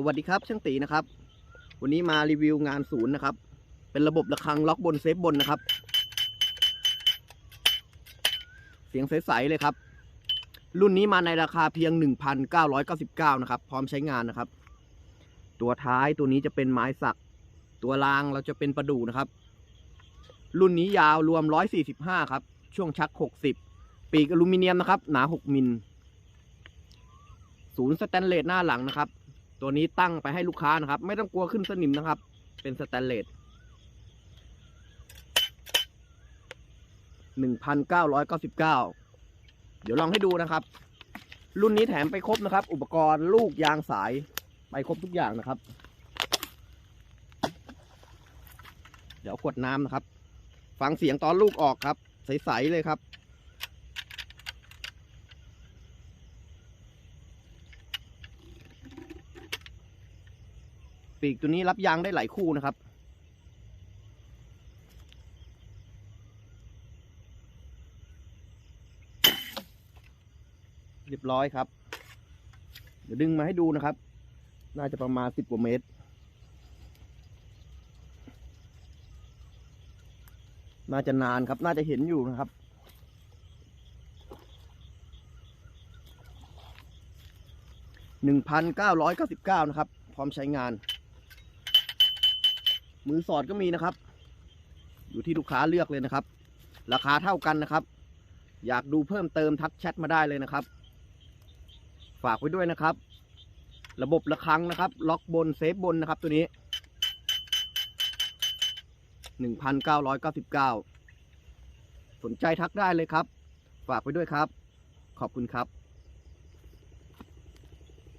สวัสดีครับช่างตีนะครับ วันนี้มารีวิวงานศูนย์นะครับ เป็นระบบระฆังล็อกบนเซฟบนนะครับ เสียงใสๆเลยครับ รุ่นนี้มาในราคาเพียง 1,999 นะครับ พร้อมใช้งานนะครับ ตัวท้ายตัวนี้จะเป็นไม้สัก ตัวรางเราจะเป็นประดูนะครับ รุ่นนี้ยาวรวม 145 ครับ ช่วงชัก 60 ปีกอลูมิเนียมนะครับ หนา 6 มิล ศูนย์สแตนเลสหน้าหลังนะครับ ตัวนี้ตั้งไปให้ลูกค้านะครับ ไม่ต้องกลัวขึ้นสนิมนะครับ เป็นสแตนเลสหนึ่งพันเก้าร้อยเก้าสิบเก้าเดี๋ยวลองให้ดูนะครับ รุ่นนี้แถมไปครบนะครับ อุปกรณ์ลูกยางสายไปครบทุกอย่างนะครับ เดี๋ยวขวดน้ำนะครับ ฟังเสียงตอนลูกออกครับ ใส ๆ เลยครับ ปีกตัวนี้รับยางได้หลายคู่นะครับ เรียบร้อยครับ เดี๋ยวดึงมาให้ดูนะครับ น่าจะประมาณสิบกว่าเมตรน่าจะนานครับ น่าจะเห็นอยู่นะครับ หนึ่งพันเก้าร้อยเก้าสิบเก้านะครับ พร้อมใช้งาน มือสอดก็มีนะครับ อยู่ที่ลูกค้าเลือกเลยนะครับ ราคาเท่ากันนะครับ อยากดูเพิ่มเติมทักแชทมาได้เลยนะครับ ฝากไว้ด้วยนะครับ ระบบระฆังนะครับ ล็อกบนเซฟบนนะครับตัวนี้1,999สนใจทักได้เลยครับ ฝากไว้ด้วยครับ ขอบคุณครับ